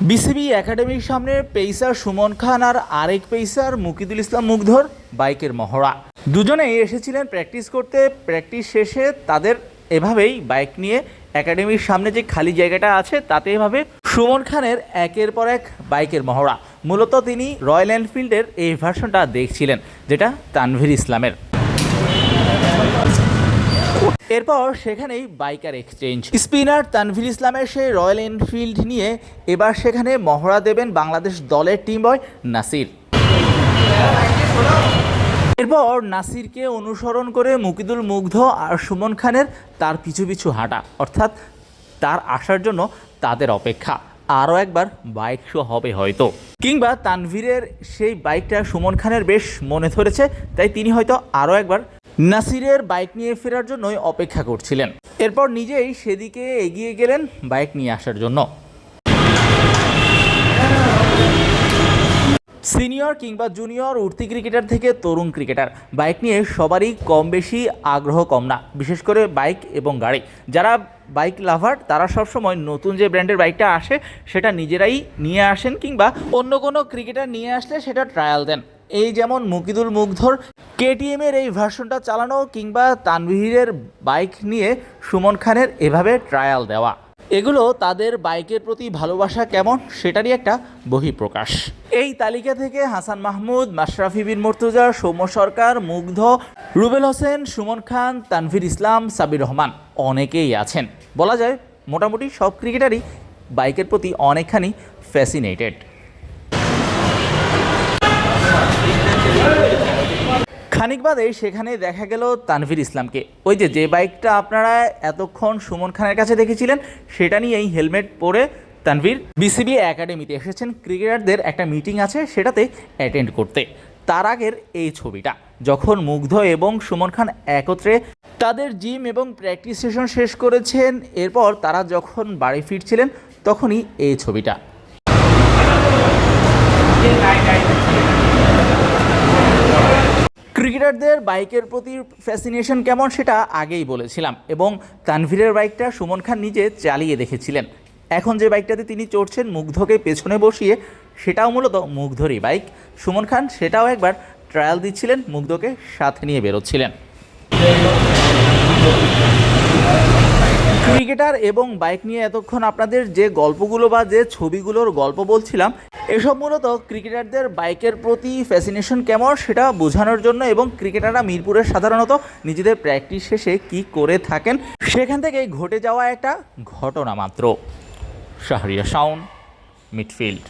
BCB একাডেমির সামনে pacer Suman খান আর আরেক পেইসার মুকিদুল ইসলাম মুগ্ধর বাইকের মহড়া। দুজনেই এসেছিলেন প্র্যাকটিস করতে। প্র্যাকটিস শেষে তাদের এভাবেই বাইক নিয়ে একাডেমির সামনে যে খালি জায়গাটা আছে, তাতে এভাবে সুমন খানের একের পর এক বাইকের মহড়া। মূলত তিনি রয়্যাল এনফিল্ডের এই ভার্সনটা দেখছিলেন, যেটা তানভীর ইসলামের। এরপর সেখানেই বাইকার এক্সচেঞ্জ স্পিনার তানভীর ইসলামের সেই রয়্যাল এনফিল্ড নিয়ে এবার সেখানে মহড়া দেবেন বাংলাদেশ দলের টিম বয় নাসির। এরপর নাসিরকে অনুসরণ করে মুকিদুল মুগ্ধ আর সুমন খানের তার পিছু পিছু হাঁটা, অর্থাৎ তার আসার জন্য তাদের অপেক্ষা। আরও একবার বাইক শো হবে হয়তো। কিংবা তানভীরের সেই বাইকটা সুমন খানের বেশ মনে ধরেছে, তাই তিনি হয়তো আরও একবার নাসিরের বাইক নিয়ে ফেরার জন্যই অপেক্ষা করছিলেন। এরপর নিজেই সেদিকে এগিয়ে গেলেন বাইক নিয়ে আসার জন্য। সিনিয়র কিংবা জুনিয়র উঠতি ক্রিকেটার থেকে তরুণ ক্রিকেটার। বাইক নিয়ে সবারই কম বেশি আগ্রহ কম না, বিশেষ করে বাইক এবং গাড়ি। যারা বাইক লাভার, তারা সবসময় নতুন যে ব্র্যান্ডের বাইকটা আসে, সেটা নিজেরাই নিয়ে আসেন কিংবা অন্য কোনো ক্রিকেটার নিয়ে আসলে সেটা ট্রায়াল দেন। এই যেমন মুকিদুল মুগ্ধর কেটিএমের এই ভার্সনটা চালানো কিংবা তানভীরের বাইক নিয়ে সুমন খানের এভাবে ট্রায়াল দেওয়া। এগুলো তাদের বাইকের প্রতি ভালোবাসা কেমন সেটারই একটা বহিঃপ্রকাশ। এই তালিকা থেকে হাসান মাহমুদ, মাশরাফি বিন মর্তুজা, সৌম্য সরকার, মুগ্ধ, রুবেল হোসেন, সুমন খান, তানভীর ইসলাম, সাবির রহমান অনেকেই আছেন। বলা যায় মোটামুটি সব ক্রিকেটারই বাইকের প্রতি অনেকখানি ফ্যাসিনেটেড খানিক বাদে সেখানে দেখা গেল তানভীর ইসলামকে। ওই যে যে বাইকটা আপনারা এতক্ষণ সুমন খানের কাছে দেখেছিলেন, সেটা নিয়ে এই হেলমেট পরে তানভীর বিসিবি একাডেমিতে এসেছেন। ক্রিকেটারদের একটা মিটিং আছে সেটাতে অ্যাটেন্ড করতে। তার আগের এই ছবিটা, যখন মুগ্ধ এবং সুমন খান একত্রে তাদের জিম এবং প্র্যাকটিস সেশন শেষ করেছেন, এরপর তারা যখন বাড়ি ফিরছিলেন, তখনই এই ছবিটা। ক্রিকেটারদের বাইকের প্রতি ফ্যাসিনেশন কেমন সেটা আগেই বলেছিলাম এবং তানভীরের বাইকটা সুমন খান নিজে চালিয়ে দেখেছিলেন। এখন যে বাইকটাতে তিনি চড়ছেন, মুগ্ধকে পেছনে বসিয়ে, সেটাও মূলত মুগ্ধরই বাইক। সুমন খান সেটাও একবার ট্রায়াল দিচ্ছিলেন, মুগ্ধকে সাথে নিয়ে বেরোচ্ছিলেন। ক্রিকেটার এবং বাইক নিয়ে এতক্ষণ আপনাদের যে গল্পগুলো বা যে ছবিগুলোর গল্প বলছিলাম, এসব মূলত ক্রিকেটারদের বাইকের প্রতি ফ্যাসিনেশন কেমন সেটা বোঝানোর জন্য এবং ক্রিকেটাররা মিরপুরে সাধারণত নিজেদের প্র্যাকটিস শেষে কি করে থাকেন, সেখান থেকে ঘটে যাওয়া একটা ঘটনা মাত্র। Shahriar sound, midfield.